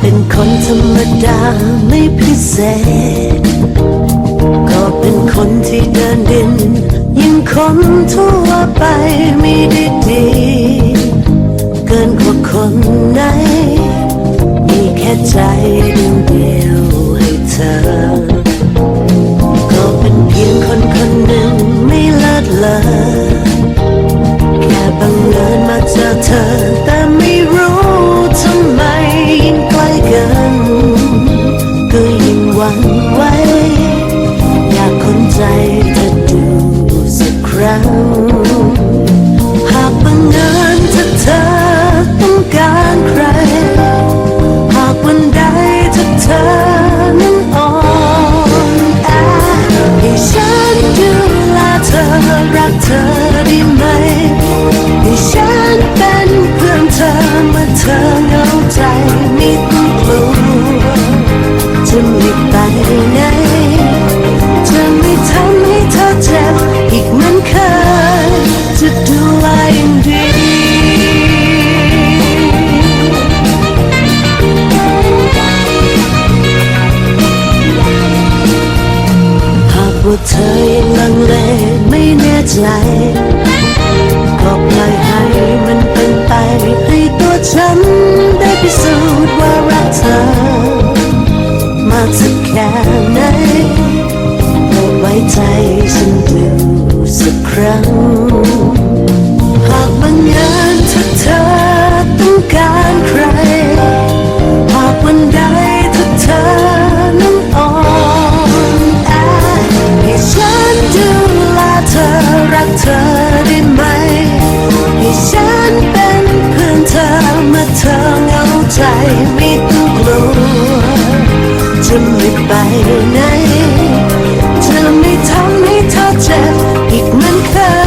เป็นคนธรรมดาไม่พิเศษ ก็เป็นคนที่เดินดิน ยิ่งคนทั่วไปไม่ได้ดีเกินกว่าคนไหน มีแค่ใจดวงเดียวให้เธอ หากบังเอิญถ้าเธอต้องการใคร หากวันใดถ้าเธอนั้นอ่อนแอให้ฉันดูแลเธอรักเธอได้ไหมให้ฉันเป็นเพื่อนเธอเมื่อเธอเหงาใจไม่ต้องกลัว ว่าเธอยังลังเลไม่แน่ใจ ก็ปล่อยให้มันเป็นไปให้ตัวฉันได้พิสูจน์ว่ารักเธอ มากสัก เธอเหงาใจไม่ต้องกลัวจะไม่ไปไหน จะไม่ทำให้เธอเจ็บอีกเหมือนเคย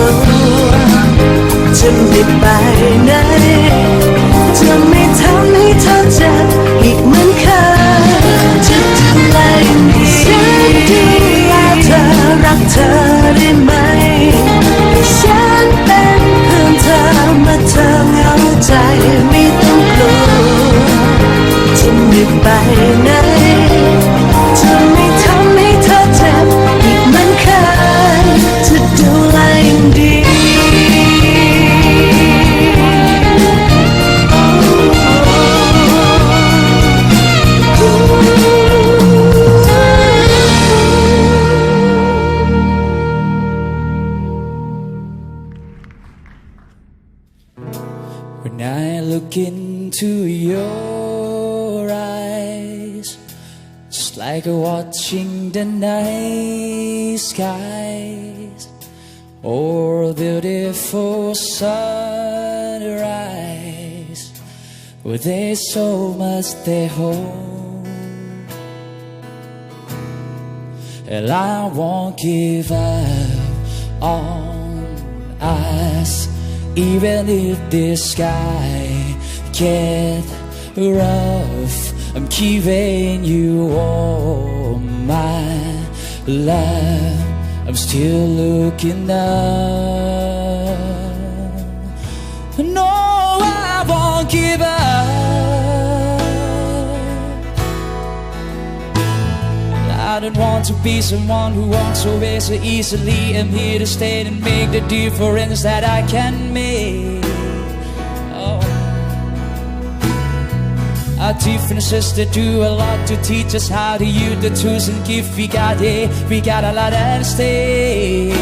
ตัวจะไม่ไปไหนจะไม่ทำให้เธอเจ็บอีกเหมือนเคยจะดูแลอย่างดีฉันดูแลเธอรักเธอได้ไหม ฉันเป็นเพื่อนเธอเมื่อเธอเหงาใจไม่ต้องกลัวจะไม่ไปไหนจะไม่ทำ When I look into your eyes, just like watching the night skies or beautiful sunrise, with there's so much they hold, and I won't give up on us, even if the sky get rough. I'm keeping you all my love. I'm still looking up. No, I won't give up. I don't want to be someone who walks away so easily. I'm here to stay and make the difference that I can make. Differences they do a lot to teach us how to use the tools and give. We got it, we got a lot at stake.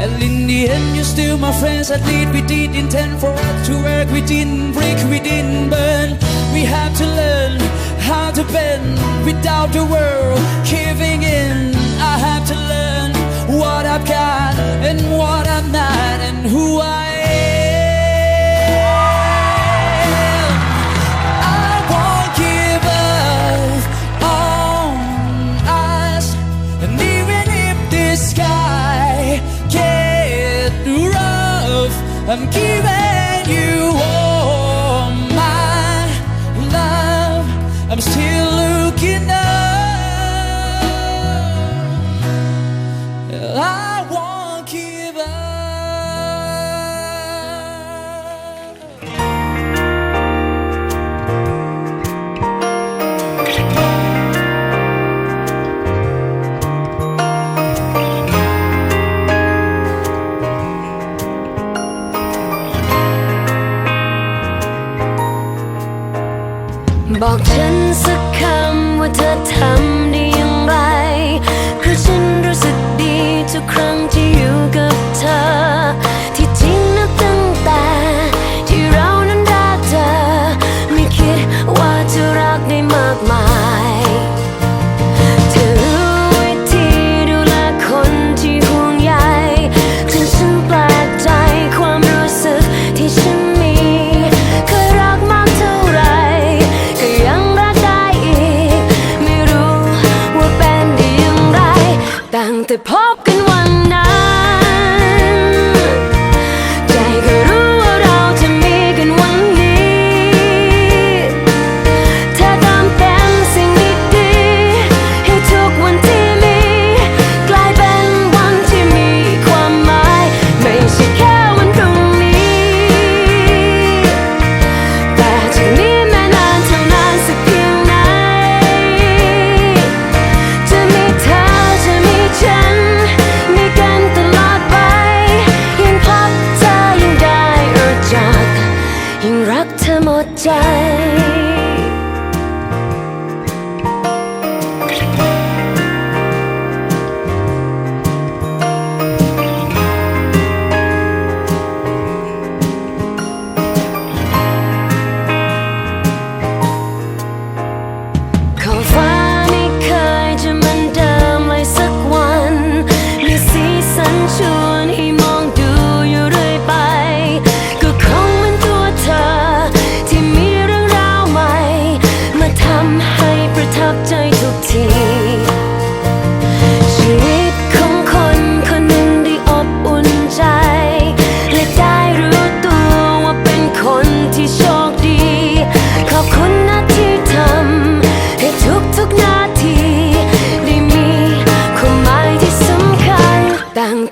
And in the end, you're still my friends. At least we did intend for us to work. We didn't break, we didn't burn. We have to learn how to bend without the world caving in. I have to I'm you all my love. I'm still looking up.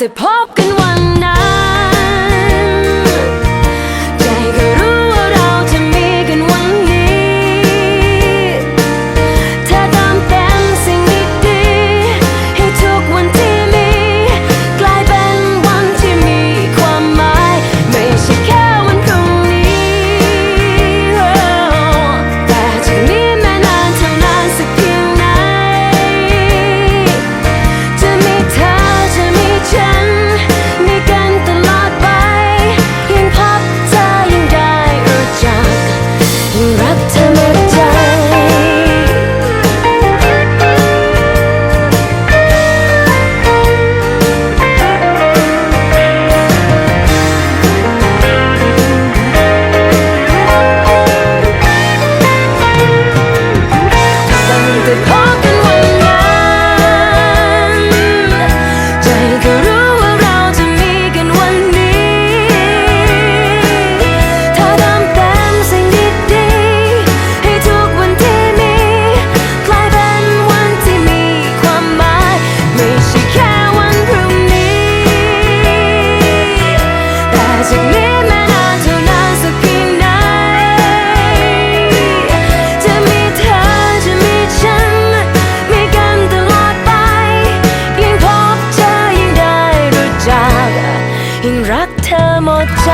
Gossip Pop! ยิ่งรักเธอหมดใจ